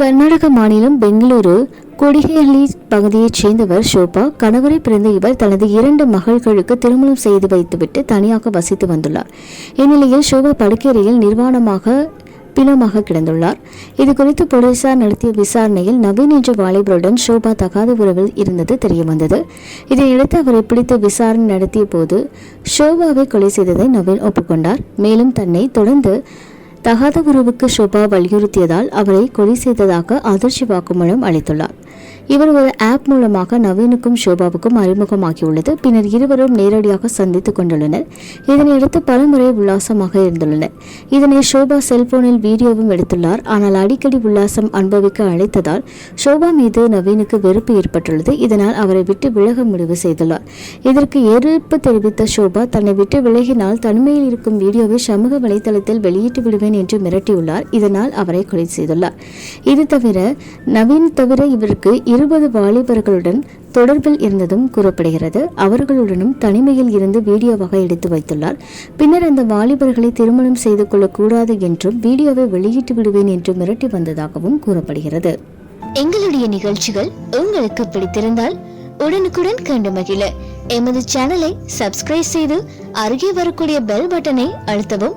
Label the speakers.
Speaker 1: கர்நாடக மாநிலம் பெங்களூரு கொடிகேலி பகுதியைச் சேர்ந்தவர் ஷோபா. கணவரை பிறந்த இவர் தனது இரண்டு மகள்களுக்கு திருமணம் செய்து வைத்துவிட்டு தனியாக வசித்து வந்துள்ளார். இந்நிலையில் ஷோபா படுக்கையறையில் நிர்வாணமாக பிணமாக கிடந்துள்ளார். இது குறித்து போலீசார் நடத்திய விசாரணையில் நவீன் என்ற வாலிபருடன் ஷோபா தகாத உறவில் இருந்தது தெரியவந்தது. இதையடுத்து அவரை பிடித்து விசாரணை நடத்திய போது ஷோபாவை கொலை செய்ததை நவீன் ஒப்புக்கொண்டார். மேலும் தன்னை தொடர்ந்து தகாத குருவுக்கு ஷோபா வலியுறுத்தியதால் அவரை கொலை செய்ததாக அதிர்ச்சி வாக்குமூலம் அளித்துள்ளார். இவர் ஒரு ஆப் மூலமாக நவீனுக்கும் ஷோபாவுக்கும் அறிமுகமாகியுள்ளது. பின்னர் இருவரும் நேரடியாக சந்தித்துக் கொண்டுள்ளனர். இதனையடுத்து பலமுறை உல்லாசமாக இருந்துள்ளனர். இதனை ஷோபா செல்போனில் வீடியோவும் எடுத்துள்ளார். ஆனால் அடிக்கடி உல்லாசம் அனுபவிக்க அழைத்ததால் ஷோபா மீது நவீனுக்கு வெறுப்பு ஏற்பட்டுள்ளது. இதனால் அவரை விட்டு விலக முடிவு செய்துள்ளார். இதற்கு எதிர்ப்பு தெரிவித்த ஷோபா தன்னை விட்டு விலகினால் தனிமையில் இருக்கும் வீடியோவை சமூக வலைதளத்தில் வெளியிட்டு விடுவேன் என்று மிரட்டியுள்ளார். இதனால் அவரை கொலை செய்துள்ளார். இது தவிர நவீன் தவிர இவர் இவருக்கு இருபது வாலிபர்களுடன் தொடர்பில் இருந்ததும் கூறப்படுகிறது. அவர்களுடனும் தனிமையில் இருந்து வீடியோவாக எடுத்து வைத்துள்ளார். பின்னர் அந்த வாலிபர்களை திருமணம் செய்து கொள்ளக்கூடாது என்றும் வீடியோவை வெளியிட்டு விடுவேன் என்று மிரட்டி வந்ததாகவும் கூறப்படுகிறது. எங்களுடைய நிகழ்ச்சிகள் உங்களுக்கு பிடித்திருந்தால் உடனுக்குடன் கண்டு மகிழ. எமது சேனலை சப்ஸ்கிரைப் செய்து அருகே வரக்கூடிய பெல் பட்டனை அழுத்தவும்.